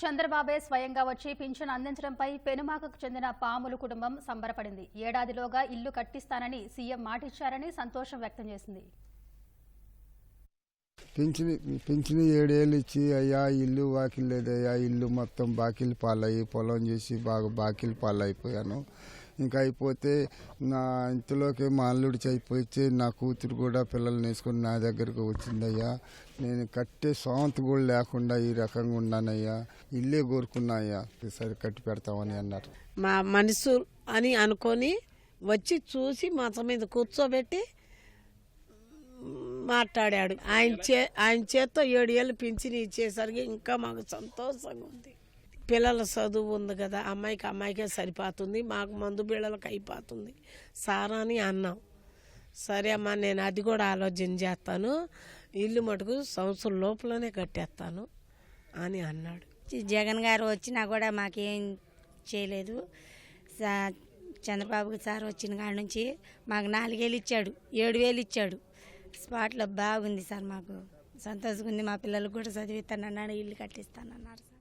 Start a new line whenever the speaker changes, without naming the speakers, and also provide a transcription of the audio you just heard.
చంద్రబాబే స్వయంగా వచ్చి పింఛన్ అందించడంపై పెనుమాకకు చెందిన పాములు కుటుంబం సంబరపడింది. ఏడాదిలోగా ఇల్లు కట్టిస్తానని సీఎం మాటిచ్చారని సంతోషం వ్యక్తం చేసింది.
పింఛని పింఛని ఏడేళ్ళు ఇచ్చి అయ్యా ఇల్లు వాకిల్ లేదయ్యా ఇల్లు మొత్తం బాకీలు పాలయ్యి పొలం చేసి బాగా బాకీలు పాలైపోయాను. ఇంకా అయిపోతే నా ఇంతలోకి మా అల్లుడు చనిపోయి నా కూతురు కూడా పిల్లల్ని వేసుకొని నా దగ్గరకు వచ్చిందయ్యా. నేను కట్టే సొంత కూడా లేకుండా ఈ రకంగా ఉన్నానయ్యా. ఇల్లే కోరుకున్నాయ్యా. సరే కట్టి పెడతామని అన్నారు.
మా మనసు అని అనుకొని వచ్చి చూసి మా మీద కూర్చోబెట్టి మాట్లాడాడు. ఆయన చే ఆయన చేత్తో ఏడు ఏళ్ళు పింఛను ఇచ్చేసరికి ఇంకా మాకు సంతోషంగా ఉంది. పిల్లల చదువు ఉంది కదా అమ్మాయికి అమ్మాయికే సరిపోతుంది మాకు మందు బిళ్ళలకు అయిపోతుంది. సారా అని అన్నాం. సరే అమ్మా నేను అది కూడా ఆలోచన చేస్తాను. ఇల్లు మటుకు సంవత్సరం లోపలనే కట్టేస్తాను అని అన్నాడు.
జగన్ గారు వచ్చినా కూడా మాకేం చేయలేదు. చంద్రబాబు సార్ వచ్చిన కాడ నుంచి మాకు నాలుగేలు ఇచ్చాడు ఏడు వేలు ఇచ్చాడు. స్పాట్లో బాగుంది సార్ మాకు. సంతోషంగా ఉంది. మా పిల్లలకు కూడా చదివిస్తానన్నాడు ఇల్లు కట్టిస్తానన్నారు